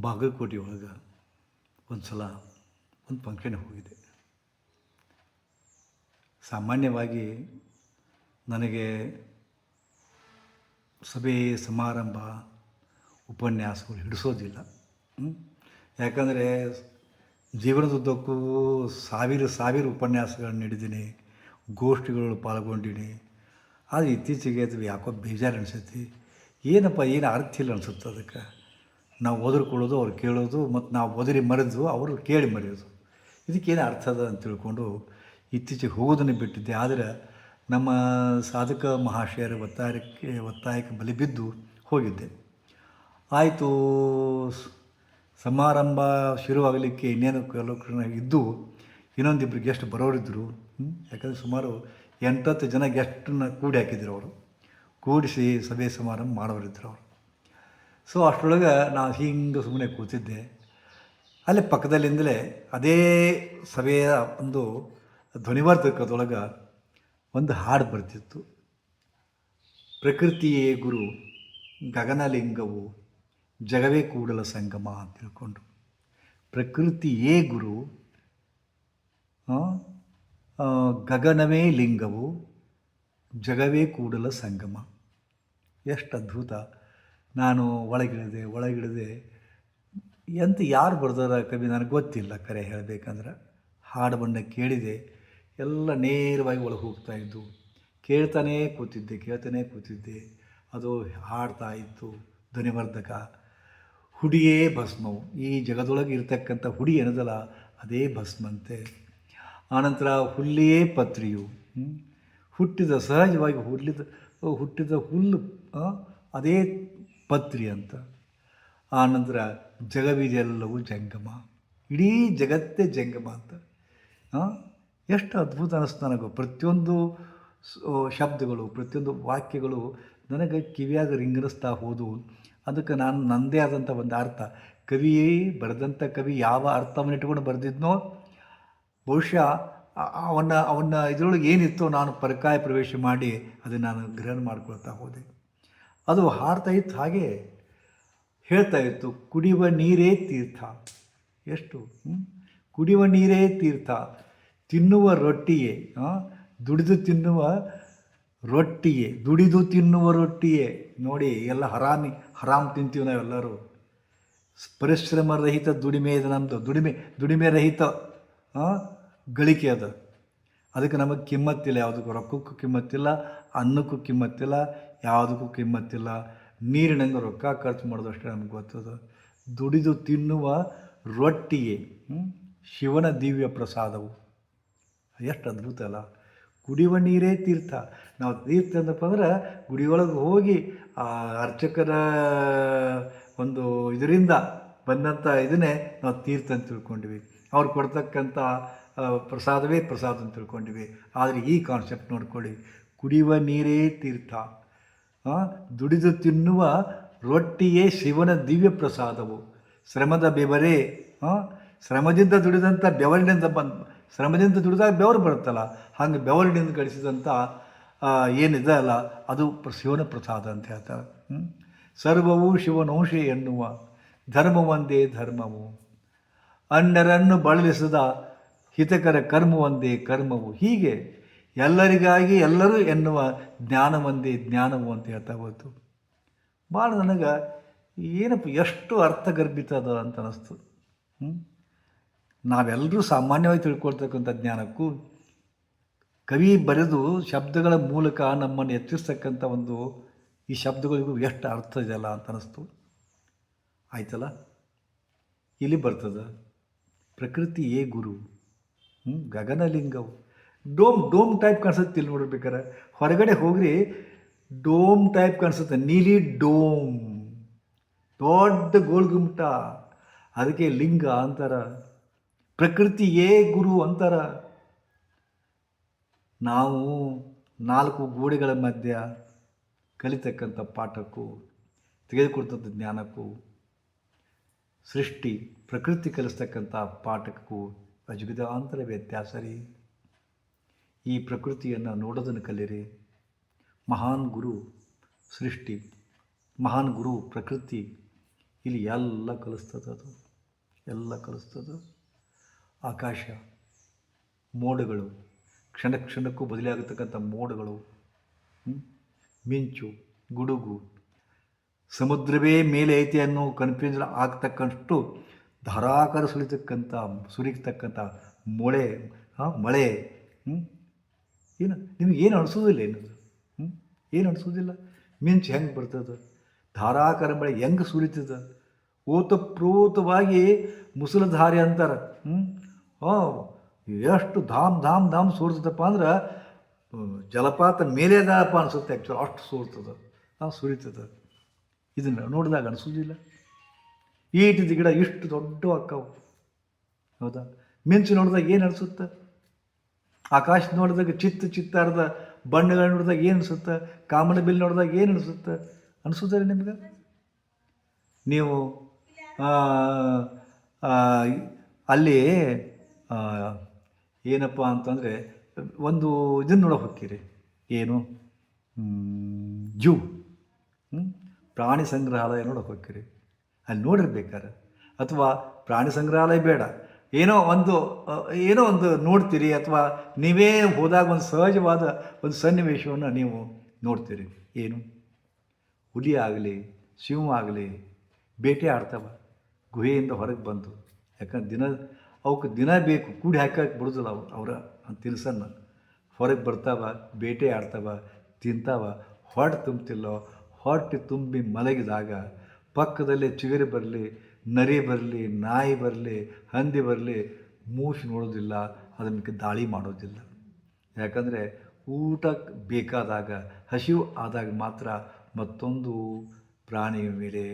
ಬಾಗಲಕೋಟೆ ಒಳಗೆ ಒಂದು ಸಲ ಒಂದು ಫಂಕ್ಷನ್ಗೆ ಹೋಗಿದ್ದೆ. ಸಾಮಾನ್ಯವಾಗಿ ನನಗೆ ಸಭೆ, ಸಮಾರಂಭ, ಉಪನ್ಯಾಸಗಳು ಹಿಡಿಸೋದಿಲ್ಲ? ಯಾಕಂದರೆ ಜೀವನದುದ್ದಕ್ಕೂ ಸಾವಿರ ಸಾವಿರ ಉಪನ್ಯಾಸಗಳನ್ನು ನೀಡಿದ್ದೀನಿ, ಗೋಷ್ಠಿಗಳು ಪಾಲ್ಗೊಂಡಿನಿ. ಆದರೆ ಇತ್ತೀಚೆಗೆ ಅದು ಯಾಕೋ ಬೇಜಾರು ಅನಿಸುತ್ತೆ. ಏನಪ್ಪ, ಏನು ಅರ್ಥ ಇಲ್ಲ ಅನಿಸುತ್ತೆ ಅದಕ್ಕೆ? ನಾವು ಓದಿರ್ಕೊಳ್ಳೋದು ಅವ್ರು ಕೇಳೋದು ಮತ್ತು ನಾವು ಓದಿರಿ ಮರೆದು ಅವರು ಕೇಳಿ ಮರೆಯೋದು. ಇದಕ್ಕೇನು ಅರ್ಥ ಅದ ಅಂತ ತಿಳ್ಕೊಂಡು ಇತ್ತೀಚೆಗೆ ಹೋಗೋದನ್ನು ಬಿಟ್ಟಿದ್ದೆ. ಆದರೆ ನಮ್ಮ ಸಾಧಕ ಮಹಾಶಯರ ಒತ್ತಾಯಕ್ಕೆ ಒತ್ತಾಯಕ್ಕೆ ಬಲಿ ಬಿದ್ದು ಹೋಗಿದ್ದೆ. ಆಯಿತು ಸಮಾರಂಭ ಶುರುವಾಗಲಿಕ್ಕೆ ಇನ್ನೇನು ಕೆಲವು ಇದ್ದು ಇನ್ನೊಂದಿಬ್ಬರು ಗೆಸ್ಟ್ ಬರೋರಿದ್ದರು? ಯಾಕಂದರೆ ಸುಮಾರು ಎಂಟತ್ತು ಜನ ಗೆಸ್ಟನ್ನು ಕೂಡಿ ಹಾಕಿದ್ರು ಅವರು. ಕೂಡಿಸಿ ಸಭೆ ಸಮಾರಂಭ ಮಾಡೋರಿದ್ದರು ಅವರು. ಸೊ ಅಷ್ಟರೊಳಗೆ ನಾನು ಹಿಂಗೆ ಸುಮ್ಮನೆ ಕೂತಿದ್ದೆ. ಅಲ್ಲಿ ಪಕ್ಕದಲ್ಲಿಂದಲೇ ಅದೇ ಸಭೆಯ ಒಂದು ಧ್ವನಿವರ್ಧಕದೊಳಗೆ ಒಂದು ಹಾಡು ಬರ್ತಿತ್ತು. ಪ್ರಕೃತಿಯೇ ಗುರು, ಗಗನಲಿಂಗವು ಜಗವೇ ಕೂಡಲ ಸಂಗಮ ಅಂತ ತಿಳ್ಕೊಂಡು ಪ್ರಕೃತಿಯೇ ಗುರು ಗಗನವೇ ಲಿಂಗವು ಜಗವೇ ಕೂಡಲ ಸಂಗಮ. ಎಷ್ಟು ಅದ್ಭುತ. ನಾನು ಒಳಗಿಳಿದೆ ಒಳಗಿಳಿದೆ. ಎಂತ ಯಾರು ಬರ್ದಾರ ಕವಿ? ನನಗೆ ಗೊತ್ತಿಲ್ಲ ಕರೆ ಹೇಳಬೇಕಂದ್ರೆ. ಬಣ್ಣ ಕೇಳಿದೆ. ಎಲ್ಲ ನೇರವಾಗಿ ಒಳಗೆ ಹೋಗ್ತಾ ಇದ್ದು. ಕೇಳ್ತಾನೇ ಕೂತಿದ್ದೆ ಕೇಳ್ತಾನೇ ಕೂತಿದ್ದೆ. ಅದು ಹಾಡ್ತಾ ಇತ್ತು ಧ್ವನಿವರ್ಧಕ. ಹುಡಿಯೇ ಭಸ್ಮವು. ಈ ಜಗದೊಳಗೆ ಇರತಕ್ಕಂಥ ಹುಡಿ ಏನದಲ್ಲ, ಅದೇ ಭಸ್ಮಂತೆ. ಆನಂತರ ಹುಲ್ಲಿಯೇ ಪತ್ರಿಯು. ಹುಟ್ಟಿದ ಸಹಜವಾಗಿ ಹುಲ್ಲಿದ ಹುಟ್ಟಿದ ಹುಲ್ಲು ಅದೇ ಪತ್ರಿ ಅಂತ. ಆನಂತರ ಜಗವಿದೆಲ್ಲವೂ ಜಂಗಮ. ಇಡೀ ಜಗತ್ತೇ ಜಂಗಮ ಅಂತ? ಎಷ್ಟು ಅದ್ಭುತ ಅನ್ನಿಸ್ತು ನನಗೆ. ಪ್ರತಿಯೊಂದು ಶಬ್ದಗಳು, ಪ್ರತಿಯೊಂದು ವಾಕ್ಯಗಳು ನನಗೆ ಕಿವಿಯಾಗ ರಿಂಗರಿಸ್ತಾ ಹೋದವು ಅದಕ್ಕೆ ನಾನು ನನ್ನದೇ ಆದಂಥ ಒಂದು ಅರ್ಥ. ಕವಿಯೇ ಬರೆದಂಥ ಕವಿ ಯಾವ ಅರ್ಥವನ್ನು ಇಟ್ಕೊಂಡು ಬರೆದಿದ್ನೋ, ಬಹುಶಃ ಅವನ ಅವನ ಇದರೊಳಗೆ ಏನಿತ್ತೋ ನಾನು ಪರಕಾಯ ಪ್ರವೇಶ ಮಾಡಿ ಅದನ್ನು ನಾನು ಗ್ರಹಣ ಮಾಡ್ಕೊಳ್ತಾ ಹೋದೆ. ಅದು ಹಾರ್ತಾ ಇತ್ತು ಹಾಗೆ ಹೇಳ್ತಾ ಇತ್ತು ಕುಡಿಯುವ ನೀರೇ ತೀರ್ಥ. ಎಷ್ಟು? ಕುಡಿಯುವ ನೀರೇ ತೀರ್ಥ, ತಿನ್ನುವ ರೊಟ್ಟಿಯೇ? ದುಡಿದು ತಿನ್ನುವ ರೊಟ್ಟಿಯೇ, ದುಡಿದು ತಿನ್ನುವ ರೊಟ್ಟಿಯೇ. ನೋಡಿ, ಎಲ್ಲ ಹರಾಮಿ, ಹರಾಮ್ ತಿಂತೀವಿ ನಾವೆಲ್ಲರೂ. ಪರಿಶ್ರಮ ರಹಿತ ದುಡಿಮೆ ಇದೆ ನಮ್ಮದು ದುಡಿಮೆ ದುಡಿಮೆ ರಹಿತ ಗಳಿಕೆ ಅದು. ಅದಕ್ಕೆ ನಮಗೆ ಕಿಮ್ಮತ್ತಿಲ್ಲ, ಯಾವುದಕ್ಕೂ ರೊಕ್ಕಕ್ಕೂ ಕಿಮ್ಮತ್ತಿಲ್ಲ, ಅನ್ನಕ್ಕೂ ಕಿಮ್ಮತ್ತಿಲ್ಲ ಯಾವುದಕ್ಕೂ ಕಿಮ್ಮತ್ತಿಲ್ಲ. ನೀರಿನಂಗೆ ರೊಕ್ಕ ಖರ್ಚು ಮಾಡೋದಷ್ಟೇ ನಮ್ಗೆ ಗೊತ್ತದ. ದುಡಿದು ತಿನ್ನುವ ರೊಟ್ಟಿಯೇ ಶಿವನ ದಿವ್ಯ ಪ್ರಸಾದವು. ಎಷ್ಟು ಅದ್ಭುತ ಅಲ್ಲ. ಕುಡಿಯುವ ನೀರೇ ತೀರ್ಥ. ನಾವು ತೀರ್ಥ ಅಂದಪ್ಪ ಅಂದ್ರೆ ಗುಡಿಯೊಳಗೆ ಹೋಗಿ ಆ ಅರ್ಚಕರ ಒಂದು ಇದರಿಂದ ಬಂದಂಥ ಇದನ್ನೇ ನಾವು ತೀರ್ಥ ಅಂತ ತಿಳ್ಕೊಂಡ್ವಿ. ಅವ್ರು ಕೊಡ್ತಕ್ಕಂಥ ಪ್ರಸಾದವೇ ಪ್ರಸಾದ ಅಂತ ತಿಳ್ಕೊಂಡ್ವಿ. ಆದರೆ ಈ ಕಾನ್ಸೆಪ್ಟ್ ನೋಡ್ಕೊಳ್ಳಿ. ಕುಡಿಯುವ ನೀರೇ ತೀರ್ಥ. ದುಡಿದು ತಿನ್ನುವ ರೊಟ್ಟಿಯೇ ಶಿವನ ದಿವ್ಯ ಪ್ರಸಾದವು. ಶ್ರಮದ ಬೆವರೇ ಶ್ರಮದಿಂದ ದುಡಿದಂಥ ಬೆವರಿನಿಂದ ಬಂದು, ಶ್ರಮದಿಂದ ದುಡಿದಾಗ ಬೆವರು ಬರುತ್ತಲ್ಲ, ಹಾಗೆ ಬೆವರಿನಿಂದ ಗಳಿಸಿದಂಥ ಏನಿದೆ ಅಲ್ಲ, ಅದು ಶಿವನ ಪ್ರಸಾದ ಅಂತ ಹೇಳ್ತಾರೆ? ಸರ್ವವು ಶಿವನಂಶೆ ಎನ್ನುವ ಧರ್ಮವೊಂದೇ ಧರ್ಮವು. ಅಣ್ಣರನ್ನು ಬಳಲಿಸದ ಹಿತಕರ ಕರ್ಮವೊಂದೇ ಕರ್ಮವು. ಹೀಗೆ ಎಲ್ಲರಿಗಾಗಿ ಎಲ್ಲರೂ ಎನ್ನುವ ಜ್ಞಾನವೊಂದೇ ಜ್ಞಾನವು ಅಂತ ಹೇಳ್ತಾ ಹೋಯ್ತು. ಭಾಳ ನನಗೆ ಏನಪ್ಪ, ಎಷ್ಟು ಅರ್ಥಗರ್ಭಿತ ಅದ ಅಂತ ಅನ್ನಿಸ್ತು ಹ್ಞೂ ನಾವೆಲ್ಲರೂ ಸಾಮಾನ್ಯವಾಗಿ ತಿಳ್ಕೊಳ್ತಕ್ಕಂಥ ಜ್ಞಾನಕ್ಕೂ ಕವಿ ಬರೆದು ಶಬ್ದಗಳ ಮೂಲಕ ನಮ್ಮನ್ನು ಎತ್ತಿಸ್ತಕ್ಕಂಥ ಒಂದು ಈ ಶಬ್ದಗಳಿಗೂ ಎಷ್ಟು ಅರ್ಥ ಇದೆಯಲ್ಲ ಅಂತ ಅನ್ನಿಸ್ತು ಆಯ್ತಲ್ಲ? ಇಲ್ಲಿ ಬರ್ತದೆ ಪ್ರಕೃತಿಯೇ ಗುರು ಹ್ಞೂ ಗಗನಲಿಂಗವು. ಡೋಮ್ ಡೋಮ್ ಟೈಪ್ ಕಾಣಿಸುತ್ತೆ ಇಲ್ಲಿ ನೋಡ್ಬೇಕಾರೆ ಹೊರಗಡೆ ಹೋಗ್ರಿ, ಡೋಮ್ ಟೈಪ್ ಕಾಣಿಸುತ್ತೆ. ನೀಲಿ ಡೋಮ್. ದೊಡ್ಡ ಗೋಳ್ಗುಮ್ಟ ಅದಕ್ಕೆ ಲಿಂಗ ಅಂತಾರ. ಪ್ರಕೃತಿಯೇ ಗುರು ಅಂತಾರ. ನಾವು ನಾಲ್ಕು ಗೋಡೆಗಳ ಮಧ್ಯ ಕಲಿತಕ್ಕಂಥ ಪಾಠಕ್ಕೂ ತೆಗೆದುಕೊಡ್ತಕ್ಕಂಥ ಜ್ಞಾನಕ್ಕೂ, ಸೃಷ್ಟಿ, ಪ್ರಕೃತಿ ಕಲಿಸ್ತಕ್ಕಂಥ ಪಾಠಕ್ಕೂ ಅಜುಗದಾಂತರ ವ್ಯತ್ಯಾಸ ರೀ. ಈ ಪ್ರಕೃತಿಯನ್ನು ನೋಡೋದನ್ನು ಕಲಿರಿ ಮಹಾನ್ ಗುರು ಸೃಷ್ಟಿ, ಮಹಾನ್ ಗುರು ಪ್ರಕೃತಿ, ಇಲ್ಲಿ ಎಲ್ಲ ಕಲಿಸ್ತದೆ ಅದು, ಎಲ್ಲ ಕಲಿಸ್ತದೆ ಆಕಾಶ, ಮೋಡಗಳು, ಕ್ಷಣ ಕ್ಷಣಕ್ಕೂ ಬದಲಾಗತಕ್ಕಂಥ ಮೋಡಗಳು ಮಿಂಚು, ಗುಡುಗು, ಸಮುದ್ರವೇ ಮೇಲೆ ಐತಿ ಅನ್ನೋ ಕನ್ಫ್ಯೂಷನ್ ಆಗ್ತಕ್ಕಷ್ಟು ಧಾರಾಕಾರ ಸುಳಿತಕ್ಕಂಥ ಸುರಿತಕ್ಕಂಥ ಮೊಳೆ ಮಳೆ? ಏನು? ನಿಮ್ಗೆ ಏನು ಅನಿಸೋದಿಲ್ಲ ಏನು? ಹ್ಞೂ ಏನು ಅನಿಸೋದಿಲ್ಲ? ಮಿಂಚು ಹೆಂಗೆ ಬರ್ತದೆ? ಧಾರಾಕಾರ ಮಳೆ ಹೆಂಗೆ ಸುರಿತದ? ಓತಪ್ರೋತವಾಗಿ ಮುಸಲಧಾರೆ ಅಂತಾರೆ. ಹ್ಞೂ ಹಾಂ, ಎಷ್ಟು ಧಾಮ್ ಧಾಮ್ ಧಾಮ್ ಸೋರ್ತದಪ್ಪ ಅಂದ್ರೆ ಜಲಪಾತ ಮೇಲೆ ಅದಪ್ಪ ಅನಿಸುತ್ತೆ ಆ್ಯಕ್ಚುಲಿ ಅಷ್ಟು ಸೋರ್ತದ. ಹಾಂ ಸುರಿತದ. ಇದನ್ನು ನೋಡಿದಾಗ ಅನಿಸೋದಿಲ್ಲ. ಈಟಿದ ಗಿಡ ಇಷ್ಟು ದೊಡ್ಡ ಅಕ್ಕವು. ಹೌದಾ? ಮಿಂಚು ನೋಡಿದಾಗ ಏನು ಅನಿಸುತ್ತೆ? ಆಕಾಶ ನೋಡಿದಾಗ ಚಿತ್ತ ಚಿತ್ತಾರದ ಬಣ್ಣಗಳನ್ನ ನೋಡಿದಾಗ ಏನು ಅನಿಸುತ್ತೆ ಕಾಮನ ಬಿಲ್ ನೋಡಿದಾಗ ಏನು ಅನಿಸುತ್ತೆ? ಅನಿಸುತ್ತೆ ನಿಮ್ಗೆ? ನೀವು ಅಲ್ಲಿ ಏನಪ್ಪ ಅಂತಂದರೆ ಒಂದು ಇದನ್ನು ನೋಡೋಕೆ ಹೋಗ್ತೀರಿ. ಏನು? ಜೂ. ಪ್ರಾಣಿ ಸಂಗ್ರಹಾಲಯ ನೋಡೋಕೆ ಹೋಗ್ತೀರಿ. ಅಲ್ಲಿ ನೋಡಿರ್ಬೇಕಾರೆ ಅಥವಾ ಪ್ರಾಣಿ ಸಂಗ್ರಹಾಲಯ ಬೇಡ. ಏನೋ ಒಂದು ಏನೋ ಒಂದು ನೋಡ್ತೀರಿ ಅಥವಾ ನೀವೇ ಹೋದಾಗ ಒಂದು ಸಹಜವಾದ ಒಂದು ಸನ್ನಿವೇಶವನ್ನು ನೀವು ನೋಡ್ತೀರಿ. ಏನು? ಹುಲಿ ಆಗಲಿ, ಸಿಂಹ ಆಗಲಿ, ಬೇಟೆ ಆಡ್ತಾವ, ಗುಹೆಯಿಂದ ಹೊರಗೆ ಬಂತು ಯಾಕಂದ್ರೆ ದಿನ, ಅವಕ್ಕೆ ದಿನ ಬೇಕು, ಕೂಡಿ ಹಾಕಕ್ಕೆ ಬಿಡೋದಿಲ್ಲ ಅವ್ರು, ಅವರ ತಿನಿಸನ್ನು. ಹೊರಗೆ ಬರ್ತಾವ, ಬೇಟೆ ಆಡ್ತಾವ, ತಿಂತಾವ ಹೊಟ್ಟೆ ತುಂಬ್ತಿಲ್ಲೋ ಹೊಟ್ಟೆ ತುಂಬಿ ಮಲಗಿದಾಗ ಪಕ್ಕದಲ್ಲೇ ಚಿಗರಿ ಬರಲಿ ನರಿ ಬರಲಿ, ನಾಯಿ ಬರಲಿ, ಹಂದಿ ಬರಲಿ, ಮೂಸಿ ನೋಡೋದಿಲ್ಲ, ಅದಕ್ಕೆ ದಾಳಿ ಮಾಡೋದಿಲ್ಲ. ಯಾಕಂದರೆ ಊಟ ಬೇಕಾದಾಗ, ಹಸಿವು ಆದಾಗ ಮಾತ್ರ ಮತ್ತೊಂದು ಪ್ರಾಣಿಯ ಮೇಲೆ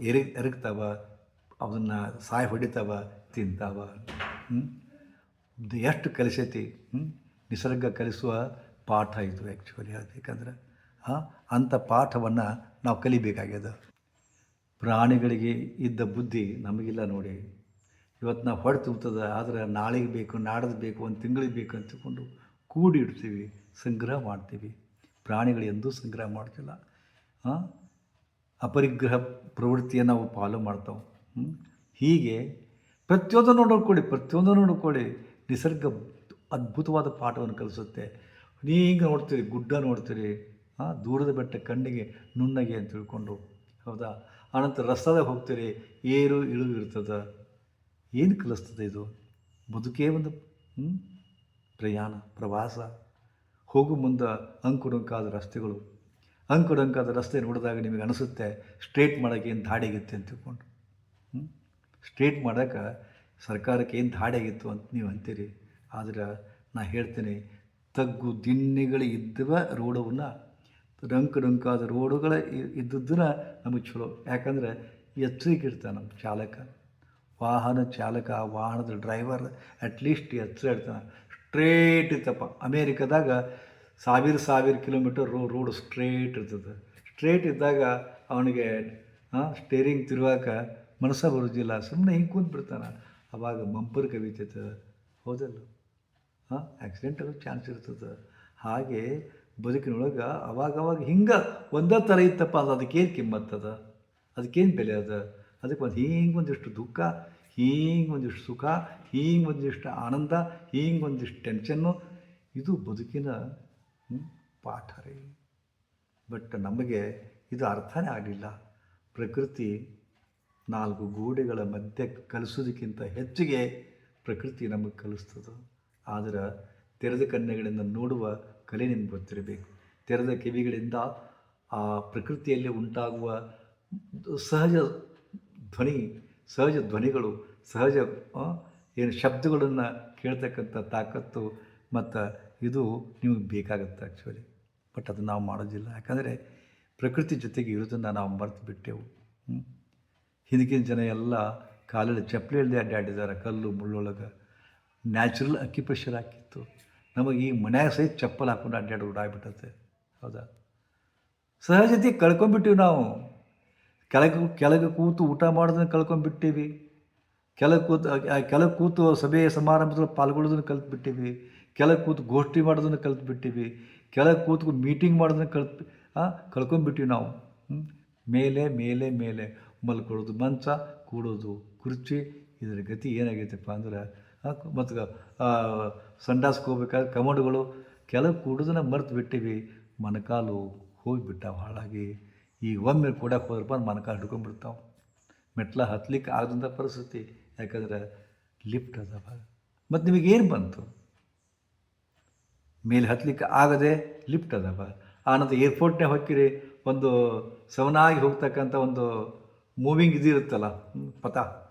ಎರಿ, ಎರಗ್ತಾವ, ಅದನ್ನು ಸಾಯಿ ಹೊಡಿತಾವ, ತಿಂತಾವ? ಎಷ್ಟು ಕಲಿಸೈತಿ? ನಿಸರ್ಗ ಕಲಿಸುವ ಪಾಠ ಇದು ಆ್ಯಕ್ಚುಲಿ ಅದು. ಹಾಂ ಅಂಥ ಪಾಠವನ್ನು ನಾವು ಕಲಿಬೇಕಾಗ್ಯದ. ಪ್ರಾಣಿಗಳಿಗೆ ಇದ್ದ ಬುದ್ಧಿ ನಮಗಿಲ್ಲ ನೋಡಿ. ಇವತ್ತು ನಾವು ಹೊಡೆ ತುಂಬ್ತದ, ಆದರೆ ನಾಳೆಗೆ ಬೇಕು, ನಾಡದು ಬೇಕು, ಒಂದು ತಿಂಗಳಿಗೆ ಬೇಕು ಅಂತ ತಿಳ್ಕೊಂಡು ಕೂಡಿ ಇಡ್ತೀವಿ, ಸಂಗ್ರಹ ಮಾಡ್ತೀವಿ. ಪ್ರಾಣಿಗಳು ಎಂದೂ ಸಂಗ್ರಹ ಮಾಡ್ತಿಲ್ಲ. ಅಪರಿಗ್ರಹ ಪ್ರವೃತ್ತಿಯನ್ನು ನಾವು ಫಾಲೋ ಮಾಡ್ತಾವೆ? ಹೀಗೆ ಪ್ರತಿಯೊಂದನ್ನು ನೋಡ್ಕೊಳ್ಳಿ ಪ್ರತಿಯೊಂದನ್ನು ನೋಡ್ಕೊಳ್ಳಿ. ನಿಸರ್ಗ ಅದ್ಭುತವಾದ ಪಾಠವನ್ನು ಕಲಿಸುತ್ತೆ. ಹಿಂಗೆ ನೋಡ್ತೀರಿ, ಗುಡ್ಡ ನೋಡ್ತೀರಿ ದೂರದ ಬೆಟ್ಟ, ಕಣ್ಣಿಗೆ, ನುಣ್ಣಗೆ ಅಂತ ತಿಳ್ಕೊಂಡು. ಹೌದಾ? ಆನಂತರ ರಸ್ತಾದಾಗ ಹೋಗ್ತೀರಿ ಏರು ಇಳು ಇರ್ತದೆ. ಏನು ಕಲಿಸ್ತದೆ ಇದು? ಬದುಕೇ ಒಂದು ಪ್ರಯಾಣ, ಪ್ರವಾಸ. ಹೋಗು ಮುಂದೆ ಅಂಕುಡಂಕಾದ ರಸ್ತೆಗಳು. ಅಂಕುಡಂಕಾದ ರಸ್ತೆ ನೋಡಿದಾಗ ನಿಮಗೆ ಅನಿಸುತ್ತೆ, ಸ್ಟ್ರೇಟ್ ಮಾಡೋಕ್ಕೆ ಏನು ದಾಡಿ ಆಗಿತ್ತು ಅಂತ ತಿಳ್ಕೊಂಡು? ಸ್ಟ್ರೇಟ್ ಮಾಡೋಕೆ ಸರ್ಕಾರಕ್ಕೆ ಏನು ದಾಡಿ ಆಗಿತ್ತು ಅಂತ ನೀವು ಅಂತೀರಿ. ಆದರೆ ನಾ ಹೇಳ್ತೀನಿ, ತಗ್ಗು ದಿನ್ನಿಗಳಿದ್ದವ ರೋಡವನ್ನು ರಂಕು ರಂಕಾದ ರೋಡುಗಳ ಇದ್ದದ್ದನ್ನ ನಮಗೆ ಚಲೋ ಯಾಕಂದ್ರೆ ಎಚ್ಚರಿಕೆ ಇರ್ತಾನೆ ನಮ್ಮ ಚಾಲಕ. ವಾಹನ ಚಾಲಕ, ವಾಹನದ ಡ್ರೈವರ್ ಅಟ್ಲೀಸ್ಟ್ ಎಚ್ಚರ ಇರ್ತಾನೆ ಸ್ಟ್ರೇಟ್ ಇತ್ತಪ್ಪ. ಅಮೇರಿಕಾದಾಗ ಸಾವಿರ ಸಾವಿರ ಕಿಲೋಮೀಟರ್ ರೋ, ರೋಡ್ ಸ್ಟ್ರೇಟ್ ಇರ್ತದೆ. ಸ್ಟ್ರೇಟ್ ಇದ್ದಾಗ ಅವನಿಗೆ ಸ್ಟೇರಿಂಗ್ ತಿರುವಾಕ ಮನಸ್ಸ ಬರೋದಿಲ್ಲ. ಸುಮ್ಮನೆ ಹಿಂಗೆ ಕೂತ್ ಬಿಡ್ತಾನೆ ಅವಾಗ ಮಂಪರ್ ಕವಿತೈತೆ. ಹೌದಲ್ಲ. ಹಾಂ ಆಕ್ಸಿಡೆಂಟ್ ಆಗೋ ಚಾನ್ಸ್ ಇರ್ತದೆ. ಹಾಗೆ ಬದುಕಿನೊಳಗೆ ಅವಾಗವಾಗ ಹಿಂಗೆ ಒಂದೇ ಥರ ಇತ್ತಪ್ಪ ಅದು. ಅದಕ್ಕೇನು ಕಿಮ್ಮತ್ತದ ಅದಕ್ಕೇನು ಬೆಲೆ ಅದ? ಅದಕ್ಕೆ ಒಂದು ಹಿಂಗೆ ಒಂದಿಷ್ಟು ದುಃಖ, ಹಿಂಗೆ ಒಂದಿಷ್ಟು ಸುಖ, ಹಿಂಗೆ ಒಂದಿಷ್ಟು ಆನಂದ, ಹಿಂಗೆ ಒಂದಿಷ್ಟು ಟೆನ್ಷನ್ನು ಇದು ಬದುಕಿನ ಪಾಠ ರೀ. ಬಟ್ ನಮಗೆ ಇದು ಅರ್ಥನೇ ಆಗಲಿಲ್ಲ. ಪ್ರಕೃತಿ ನಾಲ್ಕು ಗೋಡೆಗಳ ಮಧ್ಯೆ ಕಲಿಸೋದಕ್ಕಿಂತ ಹೆಚ್ಚಿಗೆ ಪ್ರಕೃತಿ ನಮಗೆ ಕಲಿಸ್ತದೆ. ಆದರೆ ತೆರೆದ ಕಣ್ಣುಗಳಿಂದ ನೋಡುವ ಕಲೆ ನಿಮ್ಗೆ ಗೊತ್ತಿರಬೇಕು. ತೆರೆದ ಕಿವಿಗಳಿಂದ ಆ ಪ್ರಕೃತಿಯಲ್ಲಿ ಉಂಟಾಗುವ ಸಹಜ ಧ್ವನಿ, ಸಹಜ ಧ್ವನಿಗಳು, ಸಹಜ ಏನು ಶಬ್ದಗಳನ್ನು ಕೇಳ್ತಕ್ಕಂಥ ತಾಕತ್ತು ಮತ್ತು ಇದು ನಿಮಗೆ ಬೇಕಾಗುತ್ತೆ ಆ್ಯಕ್ಚುಲಿ ಬಟ್ ಅದು ನಾವು ಮಾಡೋದಿಲ್ಲ. ಯಾಕಂದರೆ ಪ್ರಕೃತಿ ಜೊತೆಗೆ ಇರೋದನ್ನು ನಾವು ಮರೆತು ಬಿಟ್ಟೆವು. ಹಿಂದಿನ ಜನ ಎಲ್ಲ ಕಾಲಲ್ಲಿ ಚಪ್ಪಲಿ ಇಲ್ಲದೆ ಅಡ್ಡಾಡಿದ್ದಾರೆ ಕಲ್ಲು, ಮುಳ್ಳೊಳಗೆ. ನ್ಯಾಚುರಲ್ ಅಕ್ಯುಪ್ರೆಷರ್ ಹಾಕಿತ್ತು. ನಮಗೆ ಈ ಮನ್ಯಾಗ ಸಹಿತ ಚಪ್ಪಲ್ ಹಾಕೊಂಡು ಅಡ್ಡಾಡಿ ಓಡಾಗ್ಬಿಟ್ಟತೆ ಹೌದಾ? ಸಹಜತೆ ಕಳ್ಕೊಂಡ್ಬಿಟ್ಟಿವಿ ನಾವು. ಕೆಳಗೆ ಕೆಳಗೆ ಕೂತು ಊಟ ಮಾಡೋದನ್ನು ಕಳ್ಕೊಂಡ್ಬಿಟ್ಟೀವಿ. ಕೆಳಗೆ ಕೂತು ಕೆಳಗೆ ಕೂತು ಸಭೆ ಸಮಾರಂಭದಲ್ಲಿ ಪಾಲ್ಗೊಳ್ಳೋದನ್ನು ಕಲ್ತ್ಬಿಟ್ಟಿವಿ ಕೆಳಗೆ ಕೂತು ಗೋಷ್ಠಿ ಮಾಡೋದನ್ನು ಕಲ್ತ್ಬಿಟ್ಟಿವಿ ಕೆಳಗೆ ಕೂತು ಮೀಟಿಂಗ್ ಮಾಡೋದನ್ನು ಕಲ್ತು ಹಾಂ ಕಳ್ಕೊಂಡ್ಬಿಟ್ಟಿವಿ ನಾವು? ಮೇಲೆ ಮೇಲೆ ಮೇಲೆ ಮಲ್ಕೊಳ್ಳೋದು ಮಂಚ, ಕೂಡೋದು ಕುರ್ಚಿ. ಇದರ ಗತಿ ಏನಾಗೈತಪ್ಪ ಅಂದ್ರೆ ಮತ್ತು ಸಂಡಾಸ್ಗೆ ಹೋಗ್ಬೇಕಾದ್ರೆ ಕಮೋಡ್ಗಳು ಕೆಲವು ಕೂಡೋದನ್ನ ಮರ್ತು ಬಿಟ್ಟಿವಿ. ಮೊಣಕಾಲು ಹೋಗಿಬಿಟ್ಟಾವ ಹಾಳಾಗಿ. ಈಗ ಒಮ್ಮೆ ಕೂಡಕ್ಕೆ ಹೋದ್ರಪ್ಪ ಮೊಣಕಾಲು ಹಿಡ್ಕೊಂಡ್ಬಿಡ್ತಾವೆ ಮೆಟ್ಲ ಹತ್ಲಿಕ್ಕೆ ಆಗದಂಥ ಪರಿಸ್ಥಿತಿ. ಯಾಕಂದ್ರೆ ಲಿಫ್ಟ್ ಅದಾವ. ಮತ್ತು ನಿಮಗೇನು ಬಂತು? ಮೇಲೆ ಹತ್ಲಿಕ್ಕೆ ಆಗದೆ ಲಿಫ್ಟ್ ಅದಾವ. ಆನಂತರ ಏರ್ಪೋರ್ಟ್ನೇ ಹೋಗ್ತೀರಿ ಒಂದು ಸವನಾಗಿ ಹೋಗ್ತಕ್ಕಂಥ ಒಂದು ಮೂವಿಂಗ್ ಇದಿರುತ್ತಲ್ಲ ಪಥ.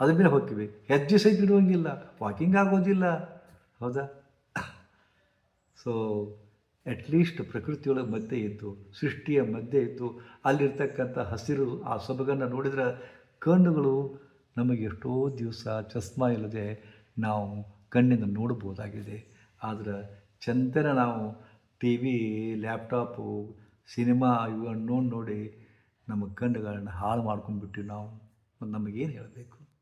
ಅದ್ರ ಮೇಲೆ ಹೋಗ್ತೀವಿ. ಹೆಜ್ಜೆ ಸಹಿತ ಇಡುವಂಗಿಲ್ಲ. ವಾಕಿಂಗ್ ಆಗೋದಿಲ್ಲ. ಹೌದಾ? ಸೊ ಅಟ್ಲೀಸ್ಟ್ ಪ್ರಕೃತಿಯೊಳಗೆ ಮಧ್ಯೆ ಇತ್ತು ಸೃಷ್ಟಿಯ ಮಧ್ಯೆ ಇತ್ತು ಅಲ್ಲಿರ್ತಕ್ಕಂಥ ಹಸಿರು ಆ ಸೊಬಗನ್ನು ನೋಡಿದ್ರೆ ಕಣ್ಣುಗಳು ನಮಗೆ ಎಷ್ಟೋ ದಿವಸ ಚಸ್ಮಾ ಇಲ್ಲದೆ ನಾವು ಕಣ್ಣಿಂದ ನೋಡ್ಬೋದಾಗಿದೆ. ಆದರೆ ಚಂದನ ನಾವು ಟಿ ವಿ ಲ್ಯಾಪ್ಟಾಪು, ಸಿನಿಮಾ ಇವನ್ನು ನೋಡಿ ನಮ್ಮ ಕಣ್ಣುಗಳನ್ನು ಹಾಳು ಮಾಡ್ಕೊಂಡ್ಬಿಟ್ಟಿವಿ ನಾವು. ನಮಗೇನು ಹೇಳಬೇಕು?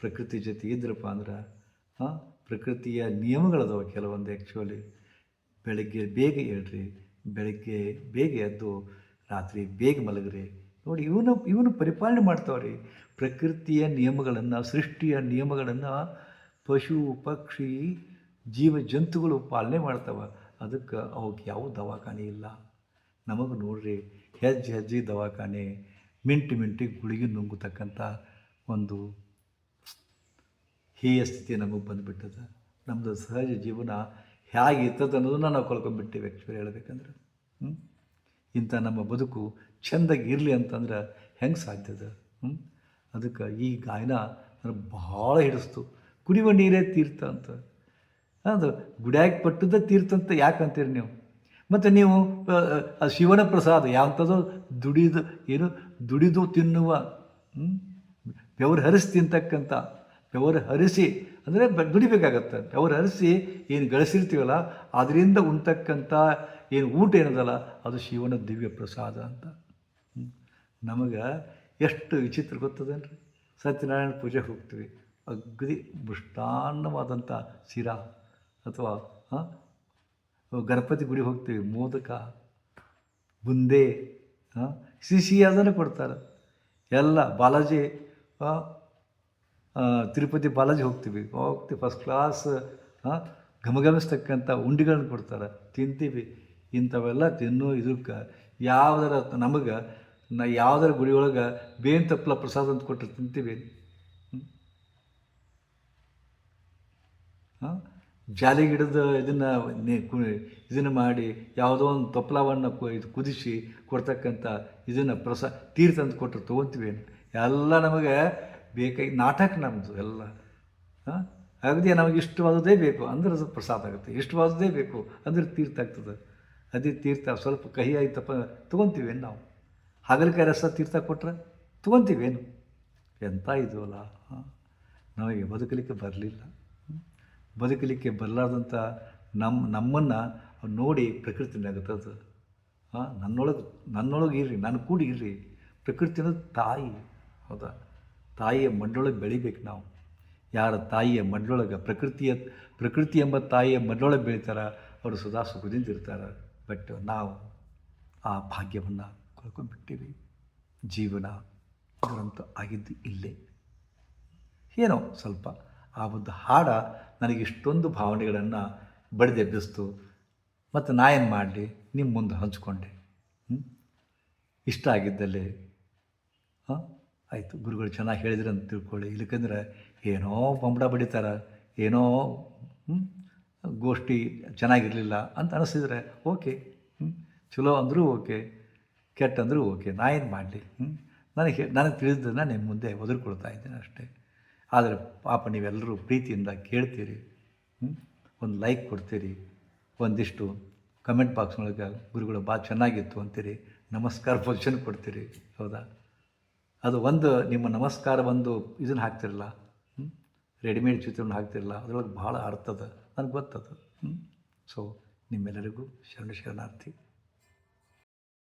ಪ್ರಕೃತಿ ಜೊತೆ ಇದ್ರಪ್ಪ ಅಂದ್ರೆ ಪ್ರಕೃತಿಯ ನಿಯಮಗಳದಾವ ಕೆಲವೊಂದು ಆ್ಯಕ್ಚುಲಿ ಬೆಳಗ್ಗೆ ಬೇಗ ಹೇಳ್ರಿ ಬೆಳಗ್ಗೆ ಬೇಗ ಎದ್ದು, ರಾತ್ರಿ ಬೇಗ ಮಲಗ್ರಿ. ನೋಡಿ, ಇವನು ಇವನು ಪರಿಪಾಲನೆ ಮಾಡ್ತಾವ್ರಿ. ಪ್ರಕೃತಿಯ ನಿಯಮಗಳನ್ನು, ಸೃಷ್ಟಿಯ ನಿಯಮಗಳನ್ನು ಪಶು, ಪಕ್ಷಿ ಜೀವ ಜಂತುಗಳು ಪಾಲನೆ ಮಾಡ್ತಾವೆ. ಅದಕ್ಕೆ ಅವಕ್ಕೆ ಯಾವ ದವಾಖಾನೆ ಇಲ್ಲ. ನಮಗೆ ನೋಡ್ರಿ, ಹೆಜ್ಜೆ ಹೆಜ್ಜೆ ದವಾಖಾನೆ, ಮಿಂಟು ಮಿಂಟಿಗೆ ಗುಳಿಗೆ ನುಂಗತಕ್ಕಂಥ ಒಂದು ಹೇಯ ಸ್ಥಿತಿ ನಮಗೆ ಬಂದುಬಿಟ್ಟದ. ನಮ್ಮದು ಸಹಜ ಜೀವನ ಹೇಗಿರ್ತದೆ ಅನ್ನೋದನ್ನ ನಾವು ಕಳ್ಕೊಂಡ್ಬಿಟ್ಟಿವಿ ಆ್ಯಕ್ಚುಲಿ ಹೇಳಬೇಕಂದ್ರೆ. ಹ್ಞೂ ಇಂಥ ನಮ್ಮ ಬದುಕು ಚೆಂದಾಗಿ ಇರಲಿ ಅಂತಂದ್ರೆ ಹೆಂಗೆ ಸಾಧ್ಯದ ಹ್ಞೂ ಅದಕ್ಕೆ ಈ ಗಾಯನ ನನಗೆ ಭಾಳ ಹಿಡಿಸ್ತು. ಕುಡಿಯುವ ನೀರೇ ತೀರ್ಥ ಅಂತ. ಅದು ಗುಡ್ಯಾಗಿ ಪಟ್ಟದ ತೀರ್ಥ ಅಂತ ಯಾಕೆ ಅಂತೀರಿ ನೀವು? ಮತ್ತು ನೀವು ಶಿವನ ಪ್ರಸಾದ ಯಾವಂಥದ್ದು ದುಡಿದು, ಏನು ದುಡಿದು ತಿನ್ನುವ? ಬೆವರು ಹರಿಸಿ ತಿಂತಕ್ಕಂಥ ಬೆವರು ಹರಿಸಿ, ಅಂದರೆ ದುಡಿಬೇಕಾಗತ್ತೆ. ಬೆವರು ಹರಿಸಿ ಏನು ಗಳಿಸಿರ್ತೀವಲ್ಲ, ಅದರಿಂದ ಉಣ್ತಕ್ಕಂಥ ಏನು ಊಟ ಏನದಲ್ಲ, ಅದು ಶಿವನ ದಿವ್ಯ ಪ್ರಸಾದ ಅಂತ. ನಮಗೆ ಎಷ್ಟು ವಿಚಿತ್ರ ಗೊತ್ತದೇನ್ರಿ? ಸತ್ಯನಾರಾಯಣ ಪೂಜೆ ಹೋಗ್ತೀವಿ, ಅಗ್ದಿ ಮೃಷ್ಟಾನ್ನವಾದಂಥ ಶಿರಾ ಅಥವಾ ಗಣಪತಿ ಗುಡಿ ಹೋಗ್ತೀವಿ, ಮೋದಕ, ಬುಂದೆ, ಹಾಂ? ಸಿಹಿ ಅದನ್ನು ಕೊಡ್ತಾರೆ. ಎಲ್ಲ ಬಾಲಾಜಿ ತಿರುಪತಿ ಬಾಲಾಜಿ ಹೋಗ್ತೀವಿ. ಹೋಗ್ತೀವಿ. ಫಸ್ಟ್ ಕ್ಲಾಸ್ ಘಮಘಮಿಸ್ತಕ್ಕಂಥ ಉಂಡಿಗಳನ್ನ ಕೊಡ್ತಾರೆ. ತಿಂತೀವಿ. ಇಂಥವೆಲ್ಲ ತಿನ್ನು, ಇದಕ್ಕೆ. ಯಾವ್ದಾರ ನಮಗೆ, ನಾ, ಯಾವ್ದಾರ ಗುಡಿ ಒಳಗೆ ಬೇನ್ ತಪ್ಪಲ ಪ್ರಸಾದ ಅಂತ ಕೊಟ್ಟರೆ ತಿಂತೀವಿ. ಜಾಲಿ ಗಿಡದ ಇದನ್ನು ಇದನ್ನು ಮಾಡಿ ಯಾವುದೋ ಒಂದು ತಪ್ಪಲವನ್ನು ಕುದಿಸಿ ಕೊಡ್ತಕ್ಕಂಥ ಇದನ್ನು ಪ್ರಸಾ, ತೀರ್ಥ ಅಂತ ಕೊಟ್ಟರೆ ತೊಗೊತೀವಿ. ಎಲ್ಲ ನಮಗೆ ಬೇಕಾಗಿ ನಾಟಕ ನಮ್ಮದು ಎಲ್ಲ. ಹಾಂ? ಅಗದಿ ನಮಗೆ ಇಷ್ಟವಾದದೇ ಬೇಕು. ಅಂದ್ರೆ ಅದು ಪ್ರಸಾದ ಆಗುತ್ತೆ. ಇಷ್ಟವಾದದೇ ಬೇಕು. ಅಂದ್ರೆ ತೀರ್ಥ ಆಗ್ತದೆ. ಅದೇ ತೀರ್ಥ ಸ್ವಲ್ಪ ಕಹಿ ಆಯ್ತಪ್ಪ, ತೊಗೊತೀವೇನು ನಾವು? ಹಾಗಲಕಾಯಿ ರಸ ತೀರ್ಥ ಕೊಟ್ರೆ ತೊಗೊತೀವೇನು? ಎಂಥ ಇದು ಅಲ್ಲ. ಹಾಂ? ನಮಗೆ ಬದುಕಲಿಕ್ಕೆ ಬರಲಿಲ್ಲ. ಬದುಕಲಿಕ್ಕೆ ಬರಲಾರ್ದಂಥ ನಮ್ಮ ನಮ್ಮನ್ನು ನೋಡಿ ಪ್ರಕೃತಿ ನಗುತ್ತದು ಹಾಂ? ನನ್ನೊಳಗೆ ನನ್ನೊಳಗೆ ಇರ್ರಿ, ನನ್ನ ಕೂಡಿ ಇರ್ರಿ. ಪ್ರಕೃತಿ ತಾಯಿ. ಹೌದಾ? ತಾಯಿಯ ಮಣ್ಣೊಳಗೆ ಬೆಳಿಬೇಕು ನಾವು. ಯಾರ ತಾಯಿಯ ಮಣ್ಣೊಳಗೆ ಪ್ರಕೃತಿಯ, ಪ್ರಕೃತಿ ಎಂಬ ತಾಯಿಯ ಮಣ್ಣೊಳಗೆ ಬೆಳಿತಾರ, ಅವರು ಸದಾ ಸುಖದಿಂದ ಇರ್ತಾರೆ. ಬಟ್ ನಾವು ಆ ಭಾಗ್ಯವನ್ನು ಕಳ್ಕೊಂಡ್ಬಿಟ್ಟಿವಿ. ಜೀವನ ಅದರಂತೂ ಆಗಿದ್ದು ಇಲ್ಲೇ. ಏನೋ ಸ್ವಲ್ಪ ಆ ಒಂದು ಹಾಡ ನನಗೆ ಇಷ್ಟೊಂದು ಭಾವನೆಗಳನ್ನು ಬಡಿದೆಬ್ಬಿಸ್ತು ಮತ್ತು ನಾ ಏನು ಮಾಡಲಿ? ನಿಮ್ಮ ಮುಂದೆ ಹಂಚ್ಕೊಂಡೆ? ಇಷ್ಟ ಆಗಿದ್ದಲ್ಲಿ. ಹಾಂ? ಆಯಿತು, ಗುರುಗಳು ಚೆನ್ನಾಗಿ ಹೇಳಿದ್ರು ಅಂತ ತಿಳ್ಕೊಳ್ಳಿ ಇಲ್ಲಕಂದ್ರೆ ಏನೋ ಬಂಬಡ ಬಡಿತಾರೆ, ಏನೋ? ಗೋಷ್ಠಿ ಚೆನ್ನಾಗಿರಲಿಲ್ಲ ಅಂತ ಅನಿಸಿದ್ರೆ ಓಕೆ ಚಲೋ ಅಂದರೂ ಓಕೆ, ಕೆಟ್ಟ ಅಂದರೂ ಓಕೆ, ನಾ ಏನು ಮಾಡಲಿ ನನಗೆ ನನಗೆ ತಿಳಿದನ್ನು ನಿಮ್ಮ ಮುಂದೆ ಒದರ್ಕೊಳ್ತಾ ಇದ್ದೇನೆ ಅಷ್ಟೇ ಆದರೆ ಪಾಪ ನೀವೆಲ್ಲರೂ ಪ್ರೀತಿಯಿಂದ ಕೇಳ್ತೀರಿ? ಒಂದು ಲೈಕ್ ಕೊಡ್ತೀರಿ, ಒಂದಿಷ್ಟು ಕಮೆಂಟ್ ಬಾಕ್ಸ್ನೊಳಗೆ ಗುರುಗಳು ಭಾಳ ಚೆನ್ನಾಗಿತ್ತು ಅಂತೀರಿ, ನಮಸ್ಕಾರ ಪೊಸಿಷನ್ ಕೊಡ್ತೀರಿ, ಹೌದಾ ಅದು ಒಂದು ನಿಮ್ಮ ನಮಸ್ಕಾರ ಒಂದು ಇದನ್ನು ಹಾಕ್ತಿರಲ್ಲ ರೆಡಿಮೇಡ್ ಚಿತ್ರವನ್ನು ಹಾಕ್ತಿರಲ್ಲ, ಅದರೊಳಗೆ ಭಾಳ ಅರ್ಥದ ನನಗೆ ಗೊತ್ತದು ಸೊ ನಿಮ್ಮೆಲ್ಲರಿಗೂ ಶರಣ ಶರಣಾರ್ಥಿ.